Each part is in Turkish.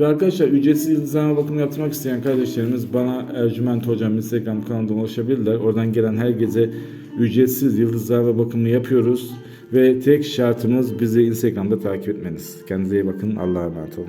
Ve arkadaşlar ücretsiz yıldızlama bakımı yaptırmak isteyen kardeşlerimiz bana Ercüment Hocam Instagram kanalından ulaşabilirler. Oradan gelen herkese ücretsiz yıldızlama bakımı yapıyoruz. Ve tek şartımız bizi Instagram'da takip etmeniz. Kendinize iyi bakın. Allah'a emanet olun.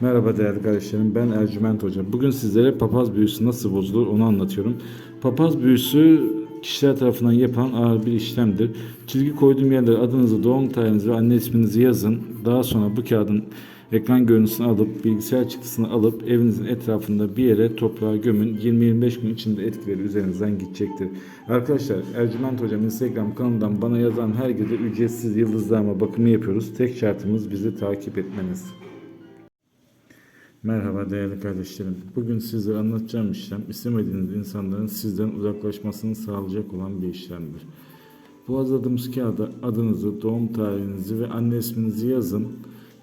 Merhaba değerli kardeşlerim. Ben Ercüment Hoca. Bugün sizlere papaz büyüsü nasıl bozulur onu anlatıyorum. Papaz büyüsü kişiler tarafından yapılan ağır bir işlemdir. Çizgi koyduğum yerlere adınızı, doğum tarihinizi ve anne isminizi yazın. Daha sonra bu kağıdın ekran görüntüsünü alıp bilgisayar çıktısını alıp evinizin etrafında bir yere toprağa gömün. 20-25 gün içinde etkileri üzerinizden gidecektir. Arkadaşlar Ercüment Hocam Instagram kanalından bana yazan herkese ücretsiz yıldızlama bakımı yapıyoruz. Tek şartımız bizi takip etmeniz. Merhaba değerli kardeşlerim. Bugün size anlatacağım işlem istemediğiniz insanların sizden uzaklaşmasını sağlayacak olan bir işlemdir. Bu hazırladığımız kağıda adınızı, doğum tarihinizi ve anne isminizi yazın